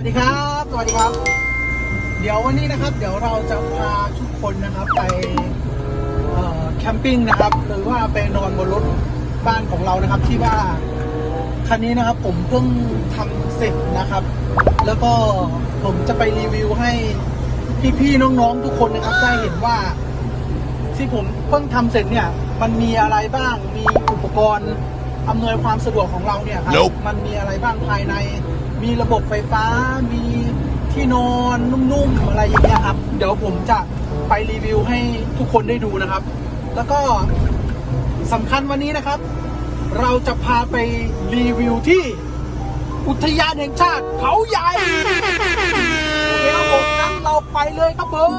วัสดีครับ สวัสดีครับ เดี๋ยววันนี้นะครับ เดี๋ยวเราจะพาทุกคนนะครับไปเอ่อแคมปิ้งนะครับ หรือว่าไปนอนบนรถบ้านของเรานะครับ ที่ว่าคันนี้นะครับผมเพิ่งทำเสร็จนะครับ แล้วก็ผมจะไปรีวิวให้พี่ๆน้องๆทุกคนนะครับ ได้เห็นว่า ที่ผมเพิ่งทำเสร็จเนี่ย มันมีอะไรบ้าง มีอุปกรณ์อำนวยความสะดวกของเราเนี่ยครับ Nope มันมีอะไรบ้างภายใน มีระบบไฟฟ้า มีที่นอนนุ่มๆอะไรอย่างเงี้ยครับ เดี๋ยวผมจะไปรีวิวให้ทุกคนได้ดูนะครับ แล้วก็สำคัญวันนี้นะครับ เราจะพาไปรีวิวที่อุทยานแห่งชาติเขาใหญ่เดี๋ยวผมนั้นเราไปเลยครับผม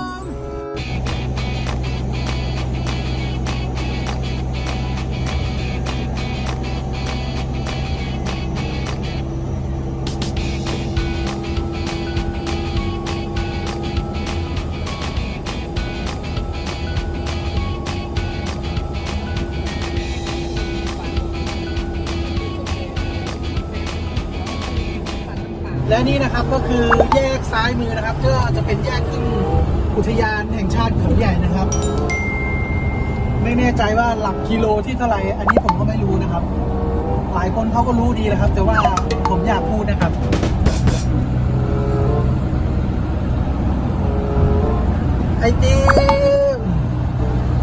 นะครับก็คือแยกซ้ายมือนะครับ ก็จะเป็นแยกขึ้นอุทยานแห่งชาติเขาใหญ่นะครับ ไม่แน่ใจว่าหลักกิโลที่เท่าไหร่อันนี้ผมก็ไม่รู้นะครับ หลายคนเขาก็รู้ดีนะครับ แต่ว่าผมอยากพูดนะครับไอติม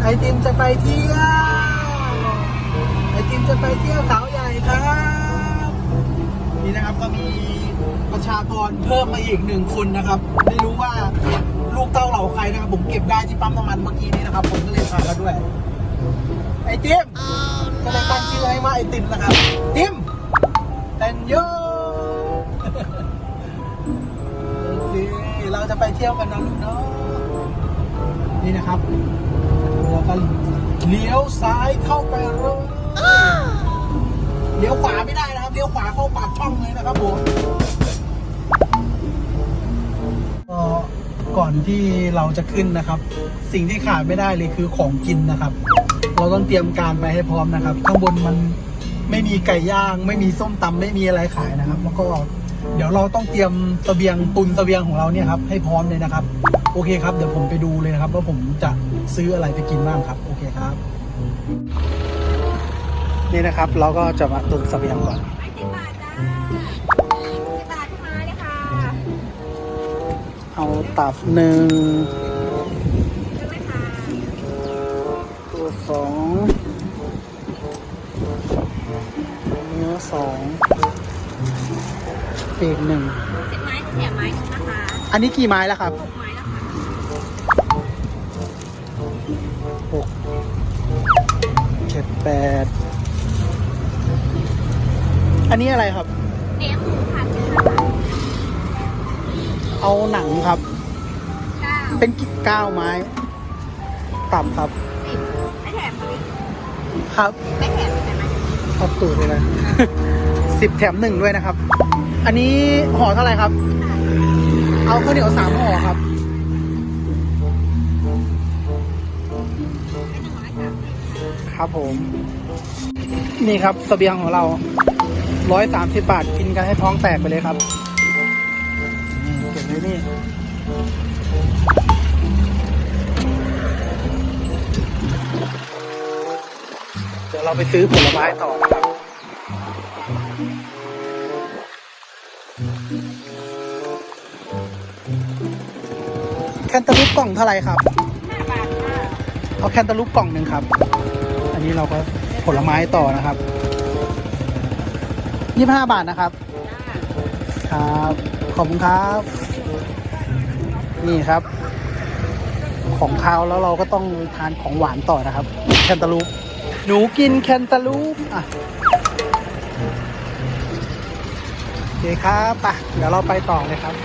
ไอติมจะไปเที่ยวไอติมจะไปเที่ยวเขาใหญ่ครับ นี่นะครับก็มี ประชากรเพิ่มมาอีกหนึ่งคนนะครับ ไม่รู้ว่าลูกเต้าเหล่าใครนะครับ ผมเก็บได้ที่ปั๊มน้ำมันเมื่อกี้นี้นะครับ ผมก็เลยพามาด้วย ไอติมก็เลยตั้งชื่อให้ว่าไอติมนะครับ ติมแตนโยโอเคเราจะไปเที่ยวกันนะลูกเนาะนี่นะครับแล้วก็เลี้ยวซ้ายเข้าไปเลยเลี้ยวขวาไม่ได้นะครับ เลี้ยวขวาเข้าปากช่องเลยนะครับผม ก่อนที่เราจะขึ้นนะครับ สิ่งที่ขาดไม่ได้เลยคือของกินนะครับ เราต้องเตรียมการไปให้พร้อมนะครับ ข้างบนมันไม่มีไก่ย่าง ไม่มีส้มตำไม่มีอะไรขายนะครับ แล้วก็เดี๋ยวเราต้องเตรียมเสบียงตุนเสบียงของเราเนี่ยครับให้พร้อมเลยนะครับ โอเคครับ เดี๋ยวผมไปดูเลยนะครับ ว่าผมจะซื้ออะไรไปกินบ้างครับ โอเคครับ นี่นะครับ เราก็จะมาตุนเสบียงก่อน ตับหนึ่งใช่ไหมคะตัวสองเนื้อสองปีกหนึ่งสิบไม้จะแถมไม้หนึงนะคะอันนี้กี่ไม้แล้วครับหกไม้แล้วค่ะหกเจ็ดแปดอันนี้อะไรครับ เนื้อหมูค่ะสิบห้าบาทเอาหนังครับ เป็นกี่เก้าวไม้ตับครับสิบไม่แถมไหมครับไม่แถมใช่ไหมเอาตูดเลยนะ สิบแถมหนึ่งด้วยนะครับ อันนี้ห่อเท่าไหร่ครับ เอาข้าวเหนียวสามห่อครับ ครับผม นี่ครับสเสบียงของเราร้อยสามสิบบาทกินกันให้ท้องแตกไปเลยครับ เก็บไว้นี่ ดี๋ยวเราไปซื้อผลไม้ต่อนะครับแคนตาลูปกล่องเท่าไหร่ครับห้าบาทค่ะเอาแคนตาลูปกล่องหนึ่งครับ อันนี้เราก็ผลไม้ต่อนะครับยี่ห้าบาทนะครับจ้าครับ ขอบคุณครับ นี่ครับ ของคาวแล้วเราก็ต้องทานของหวานต่อนะครับ แคนตาลูป หนูกินแคนตาลูปอะโอเคครับไปเดี๋ยวเราไปต่อเลยครับ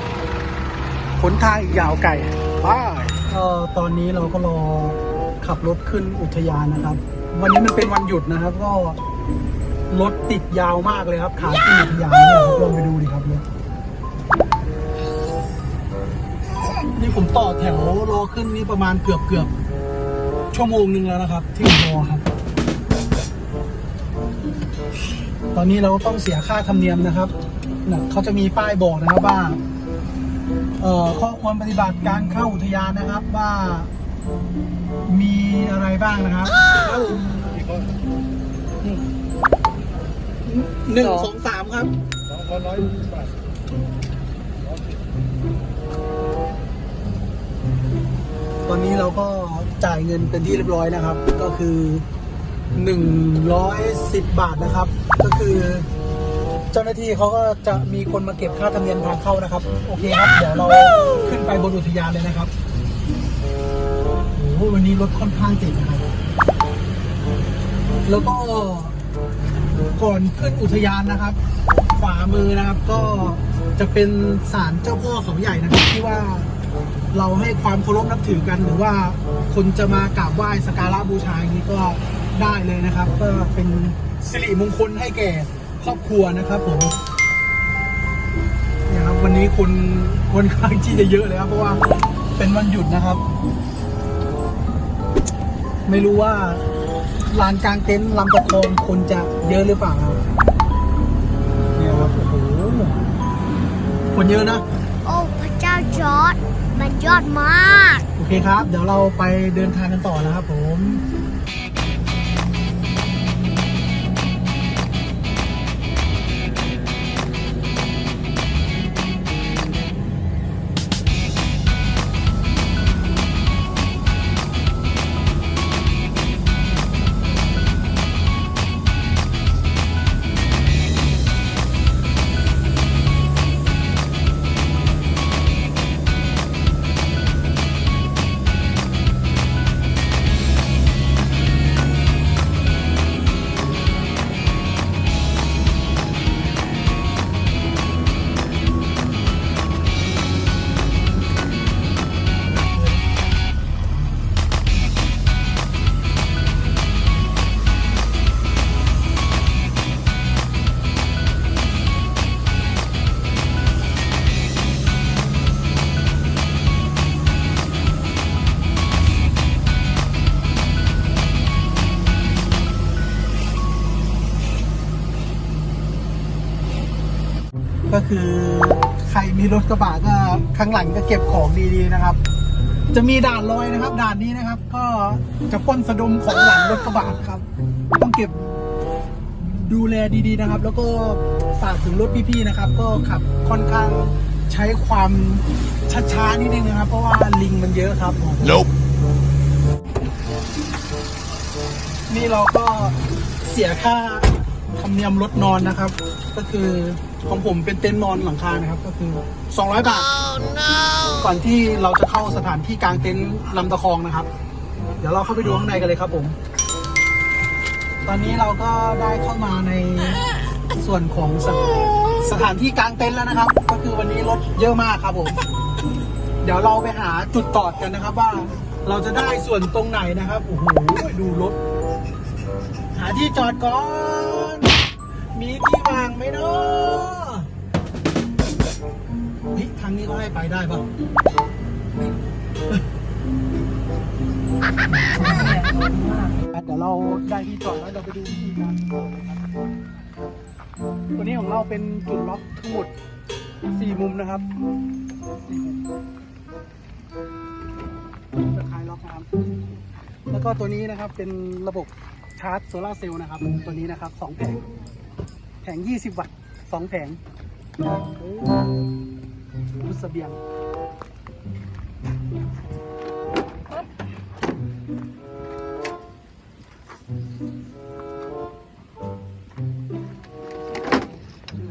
ขนทางอีกยาวไกลไปก็ตอนนี้เราก็รอขับรถขึ้นอุทยานนะครับ วันนี้มันเป็นวันหยุดนะครับ ก็รถติดยาวมากเลยครับ ขาขึ้นอุทยานเนี่ยครับลองไปดูดิครับเนี่ยนี่ผมต่อแถวรอขึ้นนี่ประมาณเกือบเกือบชั่วโมงหนึ่งแล้วนะครับ ที่รอครับ ตอนนี้เราต้องเสียค่าธรรมเนียมนะครับนะเขาจะมีป้ายบอกนะครับว่าเอ่อข้อควรปฏิบัติการเข้าอุทยานนะครับว่ามีอะไรบ้างนะครับหนึ่งสองสามครับสองร้อยบาทตอนนี้เราก็จ่ายเงินเป็นที่เรียบร้อยนะครับ ก็คือ 110 บาทนะครับ ก็คือเจ้าหน้าที่เขาก็จะมีคนมาเก็บค่าธรรมเนียมทางเข้านะครับ โอเคครับ เดี๋ยวเราขึ้นไปบนอุทยานเลยนะครับโอ้โหวันนี้รถค่อนข้างติดนะครับ แล้วก็ก่อนขึ้นอุทยานนะครับ ขวามือนะครับ ก็จะเป็นศาลเจ้าพ่อเขาใหญ่นะครับ ที่ว่าเราให้ความเคารพนับถือกัน หรือว่าคนจะมากราบไหว้สักการะบูชาอย่างนี้ก็ ได้เลยนะครับ ก็เป็นสิริมงคลให้แก่ครอบครัวนะครับผมเนี่ยครับวันนี้คนคนข้างที่จะเยอะเลยครับเพราะว่าเป็นวันหยุดนะครับ ไม่รู้ว่าลานกลางเต็นท์ลำตะคองคนจะเยอะหรือเปล่าครับเนี่ยครับโอ้โหคนเยอะนะโอ้พระเจ้าจอร์ดมันยอดมาก โอเคครับ เดี๋ยวเราไปเดินทางกันต่อนะครับผม คือใครมีรถกระบะก็ข้างหลังก็เก็บของดีๆนะครับ จะมีด่านลอยนะครับ ด่านนี้นะครับ ก็จะปล้นสะดมของหลังรถกระบะครับ ต้องเก็บดูแลดีๆนะครับ แล้วก็ฝากถึงรถพี่ๆนะครับ ก็ขับค่อนข้างใช้ความช้าๆนิดนึงนะครับ เพราะว่าลิงมันเยอะครับผม Nope นี่เราก็เสียค่าธรรมเนียมรถนอนนะครับ ก็คือ ของผมเป็นเต็นท์นอนหลังคานะครับ ก็คือ 200 บาท ก่อนที่เราจะเข้าสถานที่กลางเต็นท์ลำตะคองนะครับ เดี๋ยวเราเข้าไปดูข้างในกันเลยครับผม ตอนนี้เราก็ได้เข้ามาในส่วนของสถสถานที่กลางเต็นท์แล้วนะครับ ก็คือวันนี้รถเยอะมากครับผม เดี๋ยวเราไปหาจุดจอดกันนะครับ ว่าเราจะได้ส่วนตรงไหนนะครับโอ้โหดูรถหาที่จอดก่อน มีที่วางไหมเนาะเฮ้ยทา งนี้เขาให้ไปได้ป่ะเดี๋ยวเราได้ที่จอดแล้วเราไปดูวิธีการจอดเลยครับตัวนี้ของเราเป็นจุดล็อกทั้งหมดสี่มุมนะครับสี่มุมจะคลายล็อกนะครับ แล้วก็ตัวนี้นะครับเป็นระบบชาร์จโซลาร์เซลล์นะครับ ตัวนี้นะครับสองแผง แผง 20 วัตต์สองแผง รุดเสบียง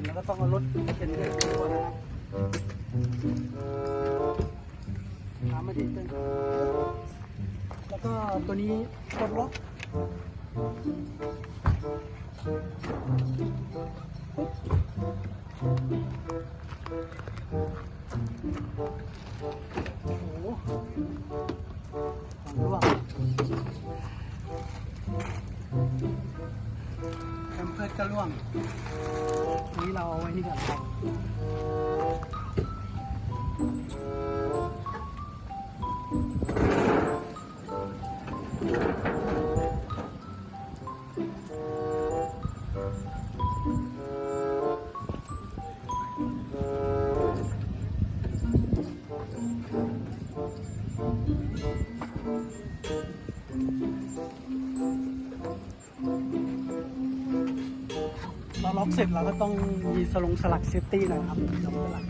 แล้วก็ต้องเอารถเข็นเดินตัวนะครับถามมาดิเต้นแล้วก็ตัวนี้กดล็อก เสร็จเราก็ต้องมีสลงสลักเซฟตี้น่อยครับสลงสลัก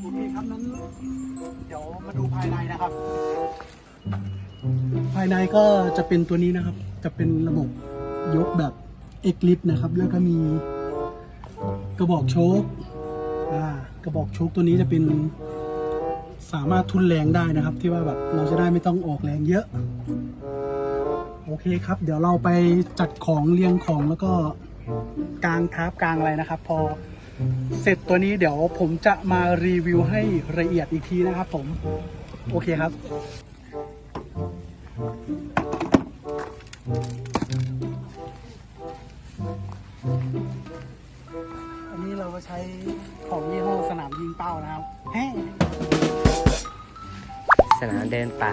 โอเคครับนั้นเดี๋ยวมาดูภายในนะครับ ภายในก็จะเป็นตัวนี้นะครับ จะเป็นระบบยกแบบเอกลิปนะครับ แล้วก็มีกระบอกโชคกระบอกโชคตัวนี้จะเป็นสามารถทุนแรงได้นะครับ ที่ว่าแบบเราจะได้ไม่ต้องออกแรงเยอะ โอเคครับ เดี๋ยวเราไปจัดของเรียงของแล้วก็กลางทาร์ปกลางอะไรนะครับ พอเสร็จตัวนี้เดี๋ยวผมจะมารีวิวให้ละเอียดอีกทีนะครับผม โอเคครับอันนี้เราก็ใช้ของยี่ห้อสนามยิงเป้านะครับแฮ่สนามเดินป่า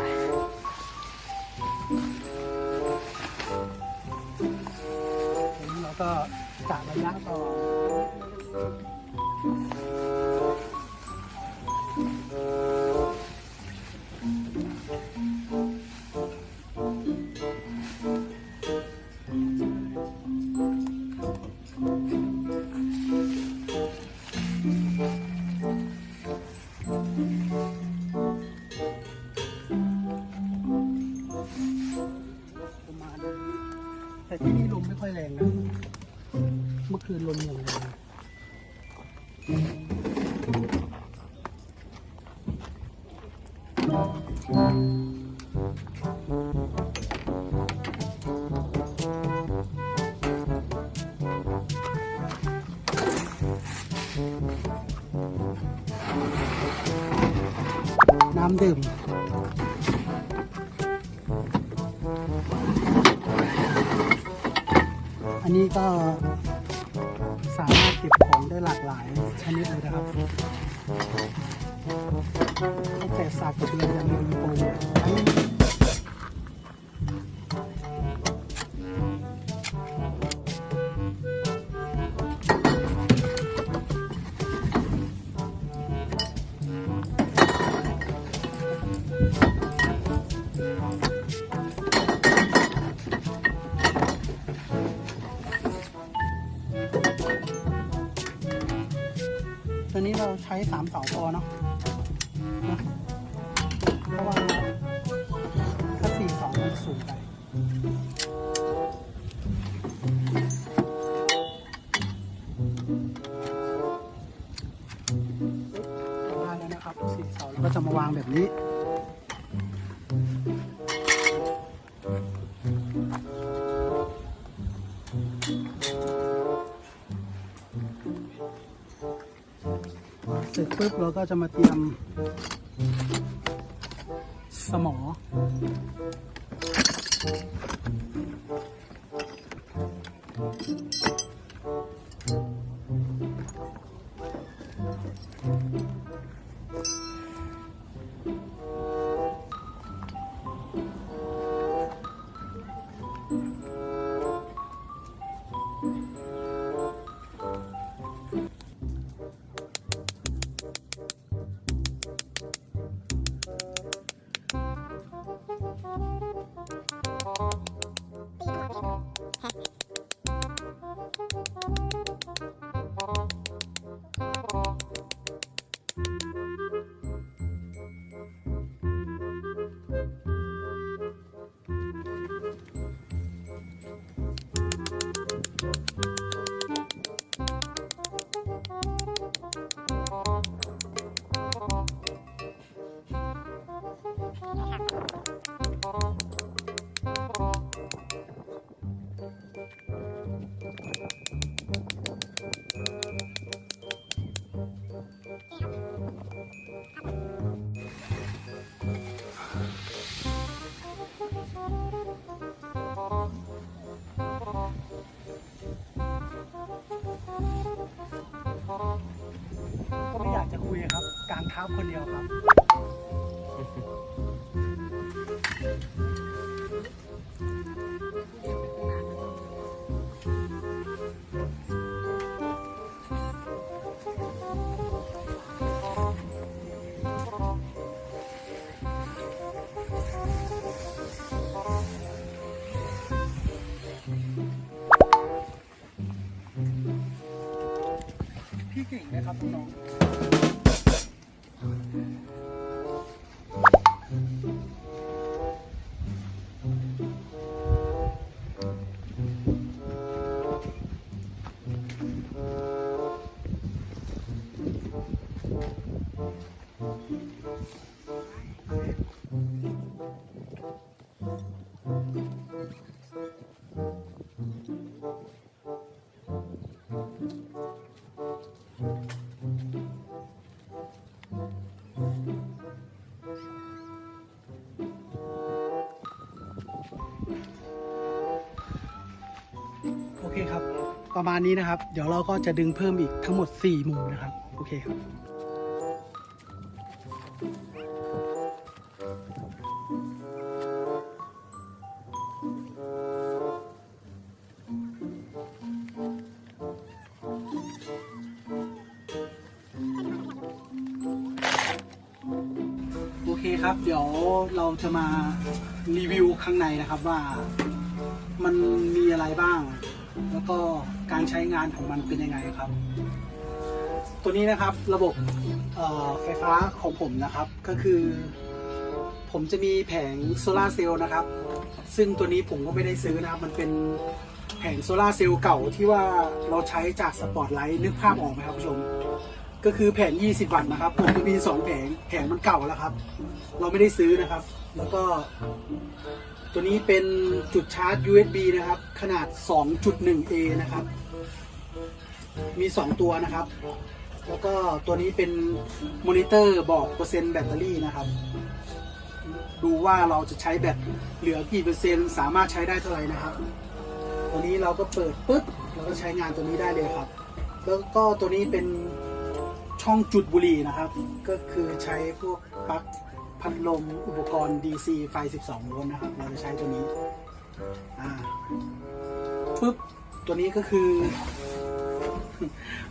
อันนี้ก็สามารถเก็บของได้หลากหลายชนิดเลยนะครับตั้งแต่สากกระเบือยันลืมโปง สามเสาพอเนาะนะเพราะว่าถ้าสี่สองมันสูงไปประมาณนี้นะครับสี่เสาแล้วก็จะมาวางแบบนี้ เราก็จะมาเตรียม สมอ ประมาณนี้นะครับ เดี๋ยวเราก็จะดึงเพิ่มอีกทั้งหมด 4 มุมนะครับ โอเคครับโอเคครับเดี๋ยวเราจะมารีวิวข้างในนะครับว่ามันมีอะไรบ้าง แล้วก็การใช้งานของมันเป็นยังไงครับ ตัวนี้นะครับระบบไฟฟ้าของผมนะครับก็คือ ผมจะมีแผงโซลาเซลล์นะครับ ซึ่งตัวนี้ผมก็ไม่ได้ซื้อนะครับ มันเป็นแผงโซลาเซลล์เก่าที่ว่าเราใช้จากสปอตไลท์นึกภาพออกไหมครับผู้ชมก็คือแผง 20 วัตต์นะครับ ผมจะมี 2 แผง แผงมันเก่าแล้วครับ เราไม่ได้ซื้อนะครับ แล้วก็ ตัวนี้เป็นจุดชาร์จ USB นะครับ ขนาด 2.1A นะครับ มี 2 ตัวนะครับ แล้วก็ตัวนี้เป็นมอนิเตอร์บอกเปอร์เซ็นต์แบตเตอรี่นะครับ ดูว่าเราจะใช้แบตเหลือกี่เปอร์เซ็นต์ สามารถใช้ได้เท่าไหร่นะครับ ตัวนี้เราก็เปิดปุ๊บเราก็ใช้งานตัวนี้ได้เลยครับ แล้วก็ตัวนี้เป็นช่องจุดบุหรี่นะครับ ก็คือใช้พวกปลั๊ก พัดลมอุปกรณ์ DC ไฟ 12 โวลต์นะครับ เราจะใช้ตัวนี้อ่าปุ๊บ ตัวนี้ก็คือ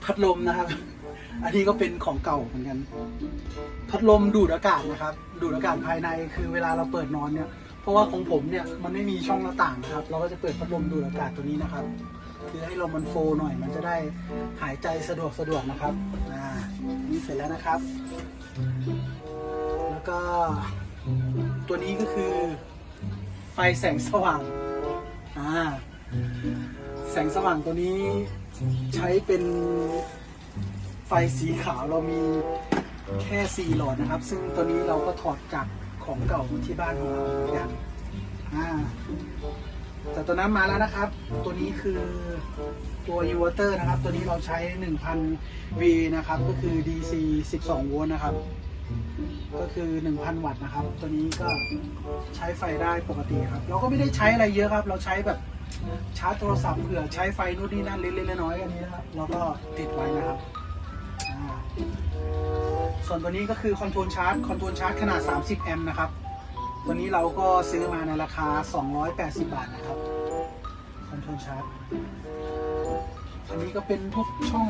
พัดลมนะครับ อันนี้ก็เป็นของเก่าเหมือนกัน พัดลมดูดอากาศนะครับ ดูดอากาศภายในคือเวลาเราเปิดนอนเนี่ย เพราะว่าของผมเนี่ยมันไม่มีช่องหน้าต่างนะครับ เราก็จะเปิดพัดลมดูดอากาศตัวนี้นะครับคือให้ลมมันโฟหน่อยมันจะได้หายใจสะดวกสะดวกนะครับ อ่า นี่เสร็จแล้วนะครับ แล้วก็ตัวนี้ก็คือ ไฟแสงสว่างอ่าแสงสว่างตัวนี้ใช้เป็นไฟสีขาวเรามีแค่สี่หลอดนะครับ ซึ่งตัวนี้เราก็ถอดจากของเก่าที่บ้านของเราอนกันอ่าแต่ตัวนั้นมาแล้วนะครับ ตัวนี้คือตัว inverter นะครับ ตัวนี้เราใช้ 1000 V นะครับ ก็คือ DC 12 โวลต์นะครับ ก็คือ 1,000 วัตต์นะครับ ตัวนี้ก็ใช้ไฟได้ปกติครับ เราก็ไม่ได้ใช้อะไรเยอะครับ เราใช้แบบชาร์จโทรศัพท์เผื่อใช้ไฟนู่นนี่นั่นเล็กๆน้อยๆอันนี้นะครับเราก็ติดไว้นะครับ ส่วนตัวนี้ก็คือคอนโทรลชาร์จคอนโทรลชาร์จขนาด 30 แอมป์นะครับ ตัวนี้เราก็ซื้อมาในราคา 280 บาทนะครับคอนโทรลชาร์จอันนี้ก็เป็นพวกช่อง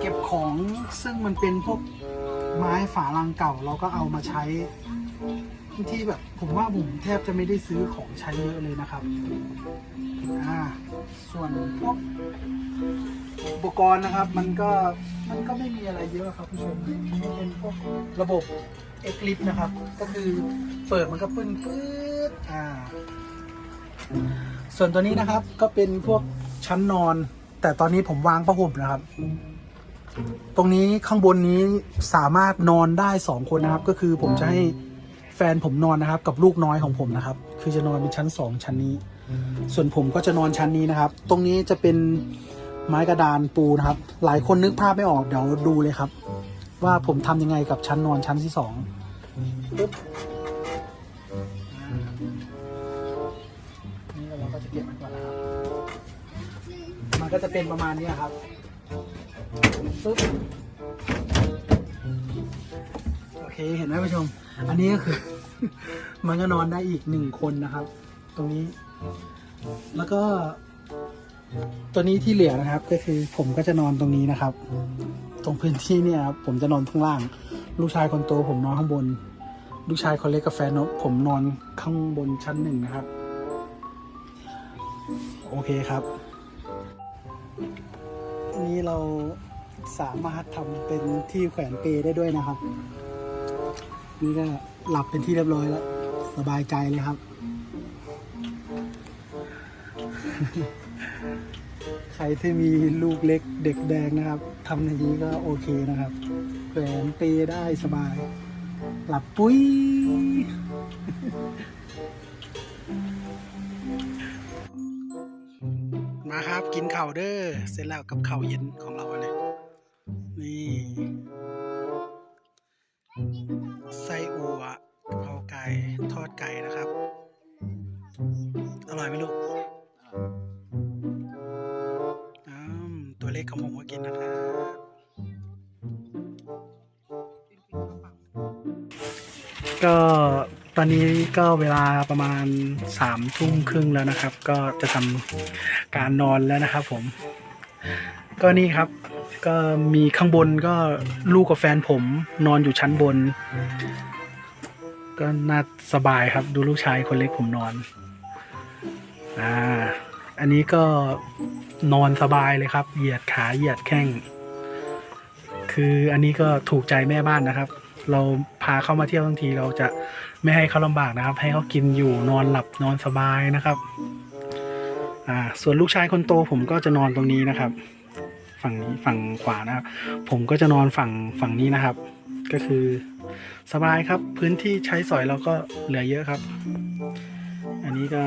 เก็บของซึ่งมันเป็นพวก ไม้ฝาลังเก่าเราก็เอามาใช้ ที่แบบผมว่าผมแทบจะไม่ได้ซื้อของใช้เยอะเลยนะครับอ่าส่วนพวกอุปกรณ์นะครับมันก็มันก็ไม่มีอะไรเยอะครับผู้ชมเป็นพวกระบบเอ็กลิปนะครับ ก็คือเปิดมันก็ปึ้นปื๊ดอ่า ส่วนตัวนี้นะครับก็เป็นพวกชั้นนอน แต่ตอนนี้ผมวางผ้าห่มนะครับ ตรงนี้ข้างบนนี้สามารถนอนได้สองคนนะครับ ก็คือผมจะให้แฟนผมนอนนะครับ กับลูกน้อยของผมนะครับ คือจะนอนเป็นชั้นสองชั้นนี้ ส่วนผมก็จะนอนชั้นนี้นะครับ ตรงนี้จะเป็นไม้กระดานปูนะครับ หลายคนนึกภาพไม่ออกเดี๋ยวดูเลยครับ ว่าผมทำยังไงกับชั้นนอนชั้นที่สองปึ๊บนี่เราก็จะเก็บมันก่อนนะครับ มันก็จะเป็นประมาณนี้ครับ ปึ๊บโอเคเห็นไหมผู้ชม อันนี้ก็คือ มันก็นอนได้อีกหนึ่งคนนะครับ ตรงนี้ แล้วก็ ตัวนี้ที่เหลือนะครับ ก็คือผมก็จะนอนตรงนี้นะครับ ตรงพื้นที่เนี่ยครับผมจะนอนข้างล่าง ลูกชายคนโตผมนอนข้างบน ลูกชายคนเล็กกับแฟนนผมนอนข้างบนชั้นหนึ่งนะครับ โอเคครับอันนี้เรา สามารถทำเป็นที่แขวนเปได้ด้วยนะครับ นี่ก็หลับเป็นที่เรียบร้อยแล้ว สบายใจเลยครับ ใครที่มีลูกเล็กเด็กแดงนะครับทำอย่างนี้ก็โอเคนะครับ แขวนเปได้สบาย หลับปุ้ยมาครับกินข้าวเด้อเสร็จแล้วกับข้าวเย็นของเราเนี่ย นี่ ไส้อัวกะเพราไก่ทอดไก่นะครับ อร่อยไหมลูกตัวเล็กของผมก็กินนะครับก็ตอนนี้ก็เวลาประมาณสามทุ่มครึ่งแล้วนะครับ ก็จะทำการนอนแล้วนะครับผม ก็นี่ครับ ก็มีข้างบนก็ลูกกับแฟนผมนอนอยู่ชั้นบน ก็น่าสบายครับดูลูกชายคนเล็กผมนอนอ่าอันนี้ก็นอนสบายเลยครับ เหยียดขาเหยียดแข้ง คืออันนี้ก็ถูกใจแม่บ้านนะครับ เราพาเข้ามาเที่ยวทั้งทีเราจะไม่ให้เขาลำบากนะครับ ให้เขากินอยู่นอนหลับนอนสบายนะครับ อ่า ส่วนลูกชายคนโตผมก็จะนอนตรงนี้นะครับ ฝั่งนี้ฝั่งขวานะครับ ผมก็จะนอนฝั่งฝั่งนี้นะครับ ก็คือสบายครับ พื้นที่ใช้สอยเราก็เหลือเยอะครับ อันนี้ก็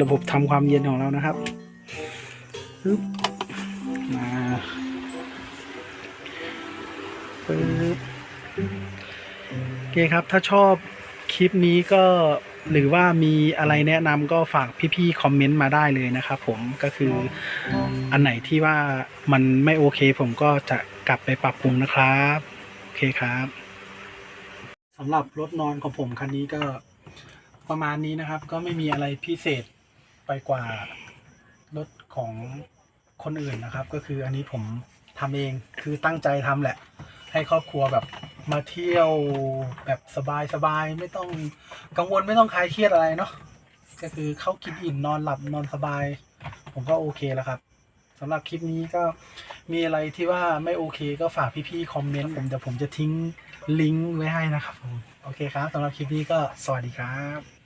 ระบบทำความเย็นของเรานะครับปึ๊บมาปึ๊บโอเคครับ ถ้าชอบคลิปนี้ก็ หรือว่ามีอะไรแนะนำก็ฝากพี่ๆคอมเมนต์มาได้เลยนะครับผมก็คืออันไหนที่ว่ามันไม่โอเค ผมก็จะกลับไปปรับปรุงนะครับโอเคครับสำหรับรถนอนของผมคันนี้ก็ประมาณนี้นะครับ ก็ไม่มีอะไรพิเศษไปกว่ารถของคนอื่นนะครับ ก็คืออันนี้ผมทำเองคือตั้งใจทำแหละ ให้ครอบครัวแบบมาเที่ยวแบบสบายๆไม่ต้องกังวลไม่ต้องคลายเครียดอะไรเนาะก็คือเขากินอิ่มนอนหลับนอนสบาย ผมก็โอเคแล้วครับสำหรับคลิปนี้ก็มีอะไรที่ว่าไม่โอเคก็ฝากพี่ๆคอมเมนต์ผมเดี๋ยวผมจะทิ้งลิงก์ไว้ให้นะครับผมโอเคครับสำหรับคลิปนี้ก็สวัสดีครับ